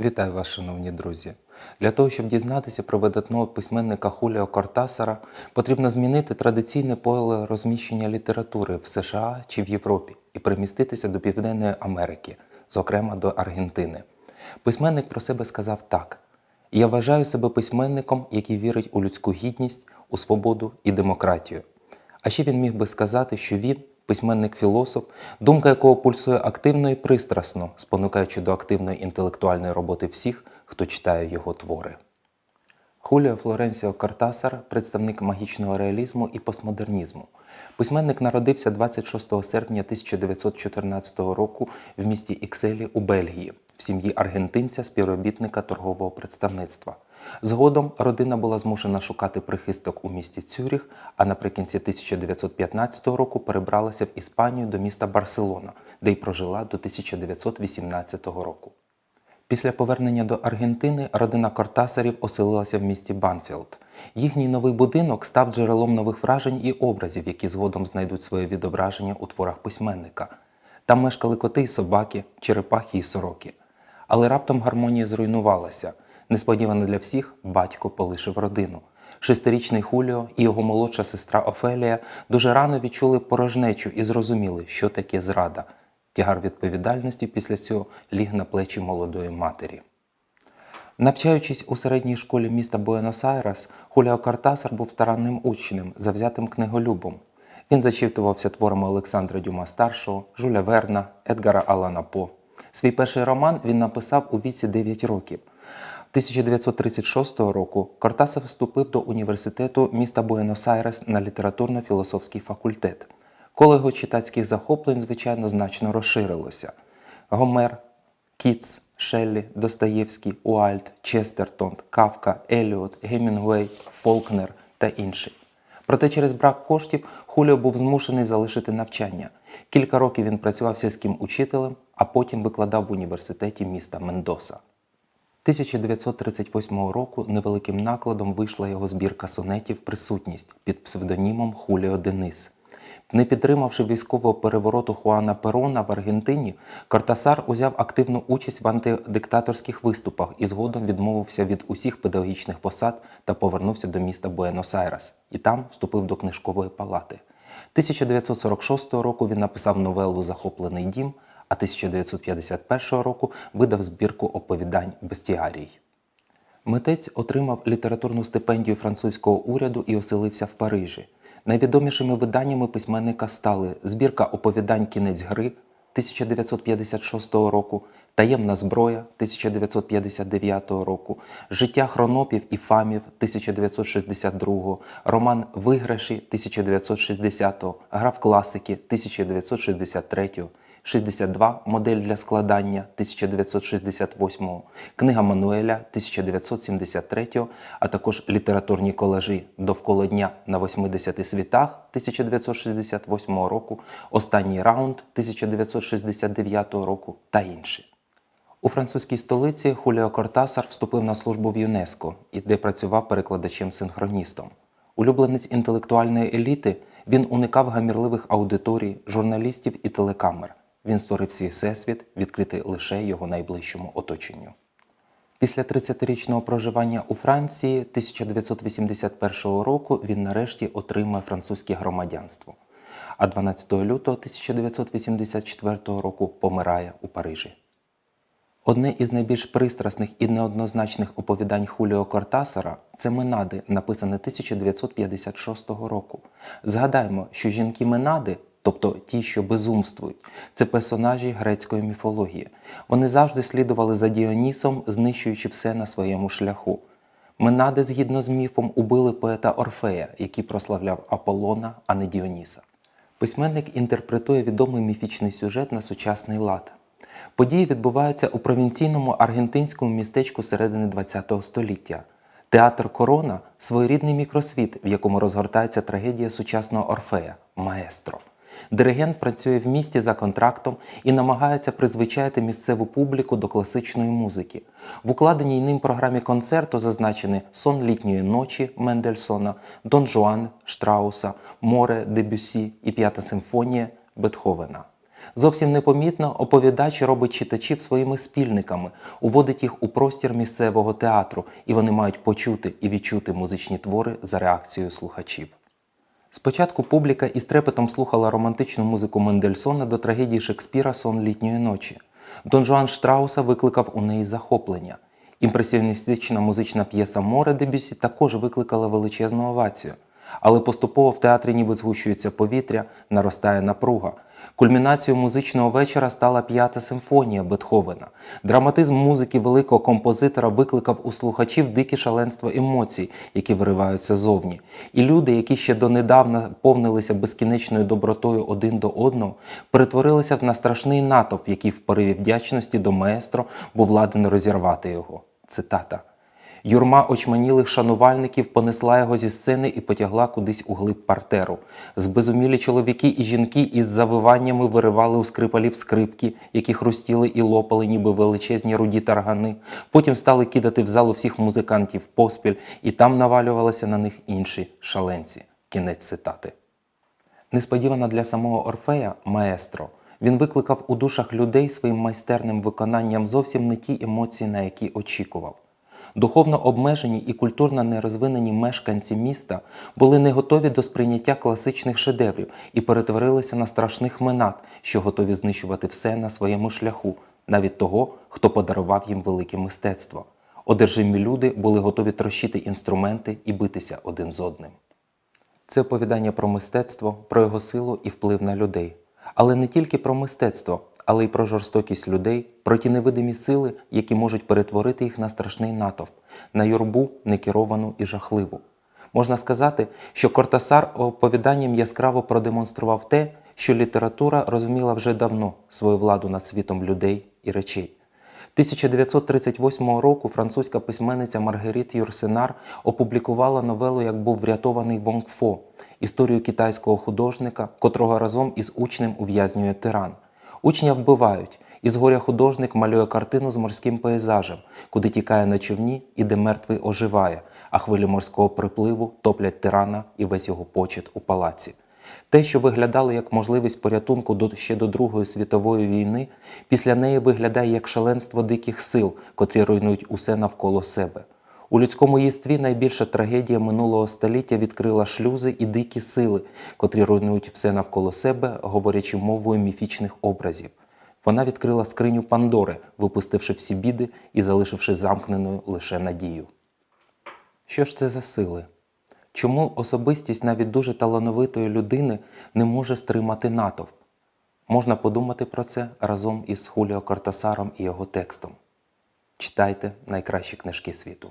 Вітаю вас, шановні друзі! Для того, щоб дізнатися про видатного письменника Хуліо Кортасара, потрібно змінити традиційне поле розміщення літератури в США чи в Європі і переміститися до Південної Америки, зокрема до Аргентини. Письменник про себе сказав так: Я вважаю себе письменником, який вірить у людську гідність, у свободу і демократію. А ще він міг би сказати, що він письменник-філософ, думка якого пульсує активно і пристрасно, спонукаючи до активної інтелектуальної роботи всіх, хто читає його твори. Хуліо Флоренсіо Кортасар – представник магічного реалізму і постмодернізму. Письменник народився 26 серпня 1914 року в місті Ікселі у Бельгії в сім'ї аргентинця, співробітника торгового представництва. Згодом родина була змушена шукати прихисток у місті Цюріх, а наприкінці 1915 року перебралася в Іспанію до міста Барселона, де й прожила до 1918 року. Після повернення до Аргентини родина Кортасарів оселилася в місті Банфілд. Їхній новий будинок став джерелом нових вражень і образів, які згодом знайдуть своє відображення у творах письменника. Там мешкали коти й собаки, черепахи й сороки. Але раптом гармонія зруйнувалася. Несподівано для всіх батько полишив родину. Шестирічний Хуліо і його молодша сестра Офелія дуже рано відчули порожнечу і зрозуміли, що таке зрада. Тягар відповідальності після цього ліг на плечі молодої матері. Навчаючись у середній школі міста Буенос-Айрес, Хуліо Картасар був старанним учнем, завзятим книголюбом. Він зачитувався творами Олександра Дюма старшого, Жуля Верна, Едгара Алана По. Свій перший роман він написав у віці 9 років. 1936 року Кортасар вступив до університету міста Буенос-Айрес на літературно-філософський факультет. Коло його читацьких захоплень, звичайно, значно розширилося. Гомер, Кіц, Шеллі, Достоєвський, Уальд, Честертон, Кавка, Еліот, Гемінгуей, Фолкнер та інші. Проте через брак коштів Хуліо був змушений залишити навчання. Кілька років він працював сільським учителем, а потім викладав в університеті міста Мендоса. 1938 року невеликим накладом вийшла його збірка сонетів Присутність під псевдонімом Хуліо Денис. Не підтримавши військового перевороту Хуана Перона в Аргентині, Кортасар узяв активну участь в антидиктаторських виступах і згодом відмовився від усіх педагогічних посад та повернувся до міста Буенос-Айрес і там вступив до книжкової палати. 1946 року він написав новелу Захоплений дім, а 1951 року видав збірку оповідань Бестіарій. Митець отримав літературну стипендію французького уряду і оселився в Парижі. Найвідомішими виданнями письменника стали збірка оповідань Кінець гри 1956 року, Таємна зброя 1959 року, Життя хронопів і фамів 1962, роман Виграші 1960, Граф класики 1963. 62 модель для складання 1968, книга Мануеля 1973, а також літературні колажі довкола дня на 80 світах 1968 року, Останній раунд 1969 року та інші. У французькій столиці Хуліо Кортасар вступив на службу в ЮНЕСКО, і де працював перекладачем-синхроністом. Улюбленець інтелектуальної еліти, він уникав гамірливих аудиторій, журналістів і телекамер. Він створив свій всесвіт, відкритий лише його найближчому оточенню. Після 30-річного проживання у Франції 1981 року він нарешті отримає французьке громадянство, а 12 лютого 1984 року помирає у Парижі. Одне із найбільш пристрасних і неоднозначних оповідань Хуліо Кортасара це Менади, написане 1956 року. Згадаємо, що жінки Менади, тобто ті, що безумствують, це персонажі грецької міфології. Вони завжди слідували за Діонісом, знищуючи все на своєму шляху. Менади, згідно з міфом, убили поета Орфея, який прославляв Аполлона, а не Діоніса. Письменник інтерпретує відомий міфічний сюжет на сучасний лад. Події відбуваються у провінційному аргентинському містечку середини ХХ століття. Театр Корона своєрідний мікросвіт, в якому розгортається трагедія сучасного Орфея Маестро. Диригент працює в місті за контрактом і намагається призвичаїти місцеву публіку до класичної музики. В укладеній ним програмі концерту зазначені сон літньої ночі Мендельсона, Дон Жуан Штрауса, Море Дебюсі і П'ята симфонія Бетховена. Зовсім непомітно оповідач робить читачів своїми спільниками, уводить їх у простір місцевого театру, і вони мають почути і відчути музичні твори за реакцією слухачів. Спочатку публіка із трепетом слухала романтичну музику Мендельсона до трагедії Шекспіра Сон літньої ночі. Дон Жуан Штрауса викликав у неї захоплення. Імпресіоністична музична п'єса Море Дебюсі також викликала величезну овацію. Але поступово в театрі ніби згущується повітря, наростає напруга. Кульмінацією музичного вечора стала п'ята симфонія Бетховена. Драматизм музики великого композитора викликав у слухачів дике шаленство емоцій, які вириваються зовні. І люди, які ще донедавна повнилися безкінечною добротою один до одного, перетворилися на страшний натовп, який в пориві вдячності до маестро був ладен розірвати його. Цитата. Юрма очманілих шанувальників понесла його зі сцени і потягла кудись у глиб партеру. Збезумілі чоловіки і жінки із завиваннями виривали у скрипалів скрипки, які хрустіли і лопали, ніби величезні руді таргани. Потім стали кидати в залу всіх музикантів поспіль, і там навалювалися на них інші шаленці. Кінець цитати. Несподівано для самого Орфея маестро. Він викликав у душах людей своїм майстерним виконанням зовсім не ті емоції, на які очікував. Духовно обмежені і культурно нерозвинені мешканці міста були не готові до сприйняття класичних шедеврів і перетворилися на страшних минат, що готові знищувати все на своєму шляху, навіть того, хто подарував їм велике мистецтво. Одержимі люди були готові трощити інструменти і битися один з одним. Це оповідання про мистецтво, про його силу і вплив на людей. Але не тільки про мистецтво, але й про жорстокість людей, про ті невидимі сили, які можуть перетворити їх на страшний натовп, на юрбу некеровану і жахливу. Можна сказати, що Кортасар оповіданням яскраво продемонстрував те, що література розуміла вже давно свою владу над світом людей і речей. 1938 року французька письменниця Маргеріт Юрсенар опублікувала новелу Як був врятований Вонг Фо, історію китайського художника, котрого разом із учнем ув'язнює тиран. Учня вбивають, і згоря художник малює картину з морським пейзажем, куди тікає на човні і де мертвий оживає, а хвилі морського припливу топлять тирана і весь його почет у палаці. Те, що виглядало як можливість порятунку до, ще до Другої світової війни, після неї виглядає як шаленство диких сил, котрі руйнують усе навколо себе. У людському єстві найбільша трагедія минулого століття відкрила шлюзи і дикі сили, котрі руйнують все навколо себе, говорячи мовою міфічних образів. Вона відкрила скриню Пандори, випустивши всі біди і залишивши замкненою лише надію. Що ж це за сили? Чому особистість навіть дуже талановитої людини не може стримати натовп? Можна подумати про це разом із Хуліо Кортасаром і його текстом. Читайте найкращі книжки світу.